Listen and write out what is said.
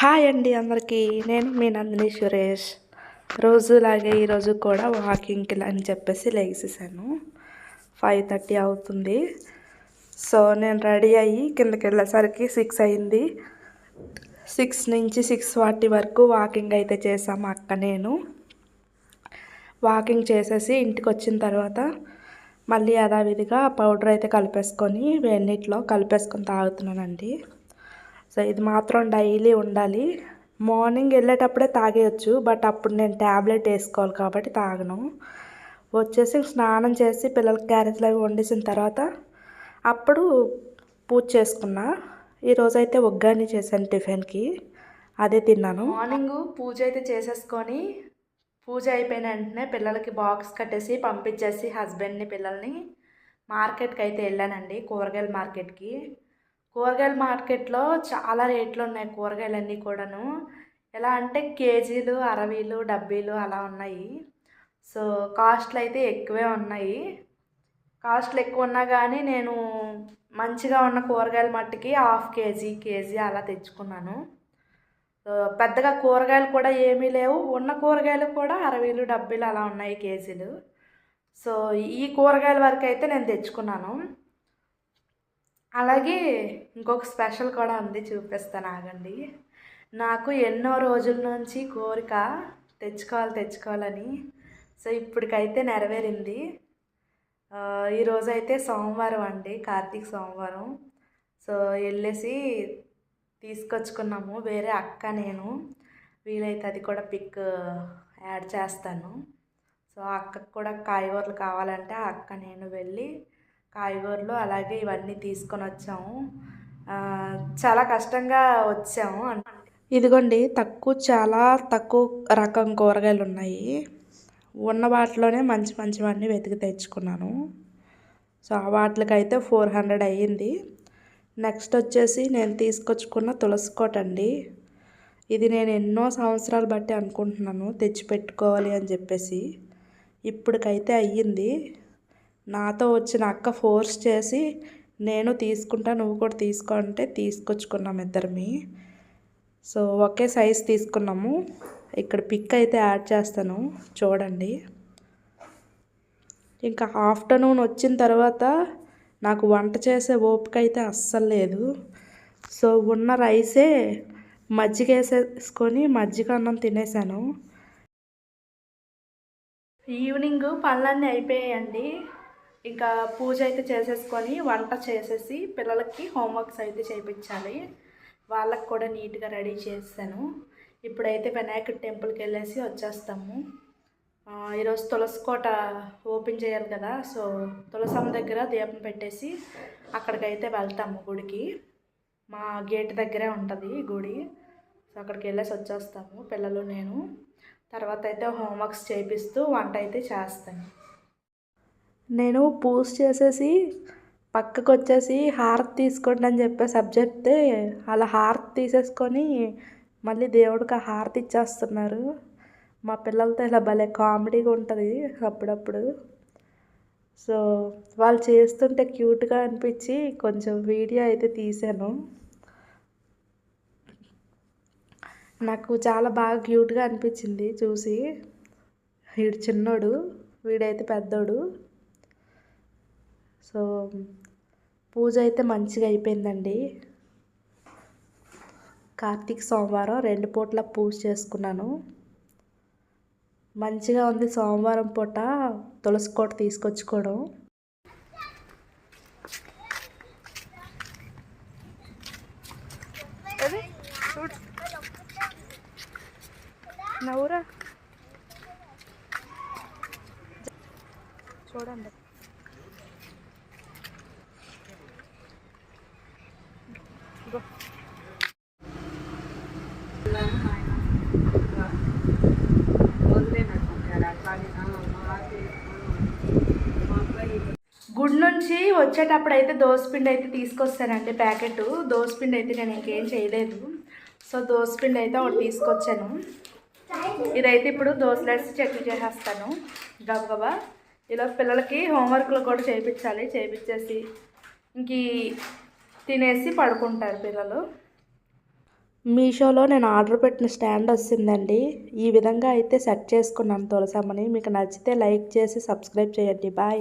Hi అండి అందరికీ. నేను మీ నందిని సురేష్. రోజులాగే ఈరోజు కూడా వాకింగ్కి అని చెప్పేసి లెగిసేసాను. ఫైవ్ థర్టీ అవుతుంది. సో నేను రెడీ అయ్యి కిందకి వెళ్ళేసరికి సిక్స్ అయింది. సిక్స్ నుంచి సిక్స్ ఫార్టీ వరకు వాకింగ్ అయితే చేసాము అక్క నేను. వాకింగ్ చేసేసి ఇంటికి వచ్చిన తర్వాత మళ్ళీ యథావిధిగా పౌడర్ అయితే కలిపేసుకొని వేడినీటిలో కలిపేసుకొని తాగుతున్నానండి. సో ఇది మాత్రం డైలీ ఉండాలి. మార్నింగ్ వెళ్ళేటప్పుడే తాగేయచ్చు బట్ అప్పుడు నేను ట్యాబ్లెట్ వేసుకోవాలి కాబట్టి తాగను. వచ్చేసి స్నానం చేసి పిల్లలకి క్యారెట్లు అవి వండేసిన తర్వాత అప్పుడు పూజ చేసుకున్నా. ఈరోజు అయితే ఒగ్గాని చేశాను టిఫిన్కి అదే తిన్నాను. మార్నింగ్ పూజ అయితే చేసేసుకొని పూజ అయిపోయిన వెంటనే పిల్లలకి బాక్స్ కట్టేసి పంపించేసి హస్బెండ్ని పిల్లల్ని మార్కెట్కి అయితే వెళ్ళానండి కూరగాయల మార్కెట్కి. కూరగాయల మార్కెట్లో చాలా రేట్లు ఉన్నాయి కూరగాయలన్నీ కూడాను. ఎలా అంటే కేజీలు అరవీలు డబ్బీలు అలా ఉన్నాయి. సో కాస్ట్లు అయితే ఎక్కువే ఉన్నాయి. కాస్ట్లు ఎక్కువ ఉన్నా కానీ నేను మంచిగా ఉన్న కూరగాయల మట్టికి హాఫ్ కేజీ కేజీ అలా తెచ్చుకున్నాను. పెద్దగా కూరగాయలు కూడా ఏమీ లేవు. ఉన్న కూరగాయలు కూడా అరవీలు డబ్బీలు అలా ఉన్నాయి కేజీలు. సో ఈ కూరగాయల వరకు అయితే నేను తెచ్చుకున్నాను. అలాగే ఇంకొక స్పెషల్ కూడా ఉంది చూపిస్తాను ఆగండి. నాకు ఎన్నో రోజుల నుంచి కోరిక తెచ్చుకోవాలి తెచ్చుకోవాలని. సో ఇప్పటికైతే నెరవేరింది. ఈరోజు అయితే సోమవారం అండి కార్తీక సోమవారం. సో వెళ్ళేసి తీసుకొచ్చుకున్నాము వేరే అక్క నేను. వీలైతే అది కూడా పిక్ యాడ్ చేస్తాను. సో అక్కకు కూడా కాయగూరలు కావాలంటే ఆ అక్క నేను వెళ్ళి కాయగూరలు అలాగే ఇవన్నీ తీసుకొని వచ్చాము. చాలా కష్టంగా వచ్చాము. ఇదిగోండి తక్కువ చాలా తక్కువ రకం కూరగాయలు ఉన్నాయి. ఉన్న వాటిలోనే మంచి మంచివన్నీ వెతికి తెచ్చుకున్నాను. సో ఆ వాటికైతే ఫోర్ హండ్రెడ్ అయ్యింది. నెక్స్ట్ వచ్చేసి నేను తీసుకొచ్చుకున్న తులసి కోట అండి. ఇది నేను ఎన్నో సంవత్సరాలు బట్టి అనుకుంటున్నాను తెచ్చి పెట్టుకోవాలి అని చెప్పేసి. ఇప్పటికైతే అయ్యింది. నాతో వచ్చిన అక్క ఫోర్స్ చేసి నేను తీసుకుంటా నువ్వు కూడా తీసుకో అంటే తీసుకొచ్చుకున్నాం ఇద్దరిమి. సో ఒకే సైజ్ తీసుకున్నాము. ఇక్కడ పిక్ అయితే యాడ్ చేస్తాను చూడండి. ఇంకా ఆఫ్టర్నూన్ వచ్చిన తర్వాత నాకు వంట చేసే ఓపిక అయితే అస్సలు లేదు. సో ఉన్న రైసే మజ్జిగ వేసేసుకొని మజ్జిగ అన్నం తినేసాను. ఈవినింగ్ పనులన్నీ అయిపోయాయండి. ఇంకా పూజ అయితే చేసేసుకొని వంట చేసేసి పిల్లలకి హోంవర్క్స్ అయితే చేయించాలి వాళ్ళకి కూడా నీట్గా రెడీ చేస్తాను ఇప్పుడైతే వినాయకుడి టెంపుల్కి వెళ్ళేసి వచ్చేస్తాము. ఈరోజు తులసికోట ఓపెన్ చేయాలి కదా సో తులసమ్మ దగ్గర దీపం పెట్టేసి అక్కడికైతే వెళ్తాము గుడికి. మా గేట్ దగ్గరే ఉంటుంది గుడి. సో అక్కడికి వెళ్ళేసి వచ్చేస్తాము పిల్లలు నేను. తర్వాత అయితే హోంవర్క్స్ చేపిస్తూ వంట అయితే చేస్తాను. నేను పూజ చేసేసి పక్కకు వచ్చేసి హారతి తీసుకోండి అని చెప్పేసి సబ్జెక్టే అలా హారతి తీసేసుకొని మళ్ళీ దేవుడికి ఆ హారతి ఇచ్చేస్తున్నారు. మా పిల్లలతో ఇలా భలే కామెడీగా ఉంటుంది అప్పుడప్పుడు. సో వాళ్ళు చేస్తుంటే క్యూట్గా అనిపించి కొంచెం వీడియో అయితే తీశాను. నాకు చాలా బాగా క్యూట్గా అనిపించింది చూసి. వీడు చిన్నోడు వీడైతే పెద్దోడు. సో పూజ అయితే మంచిగా అయిపోయిందండి. కార్తీక సోమవారం రెండు పూట్ల పూజ చేసుకున్నాను. మంచిగా ఉంది సోమవారం పూట తులసి కోట తీసుకొచ్చుకోవడం. నవ్వురా. చూడండి గుడ్ నుంచి వచ్చేటప్పుడు అయితే దోసపిండి అయితే తీసుకొస్తానండి ప్యాకెట్. దోసపిండి అయితే నేను ఇంకేం చేయలేదు. సో దోసపిండి అయితే ఒకటి తీసుకొచ్చాను. ఇదైతే ఇప్పుడు దోశలేసి చట్నీ చేసేస్తాను. గబగబా ఇలా పిల్లలకి హోంవర్క్లు కూడా చేయించాలి చేయించేసి ఇంక తినేసి పడుకుంటారు పిల్లలు. మీషోలో నేను ఆర్డర్ పెట్టిన స్టాండ్ వచ్చిందండి ఈ విధంగా అయితే సెట్ చేసుకున్నాను తులసమ్మని. మీకు నచ్చితే లైక్ చేసి సబ్స్క్రైబ్ చేయండి. బాయ్.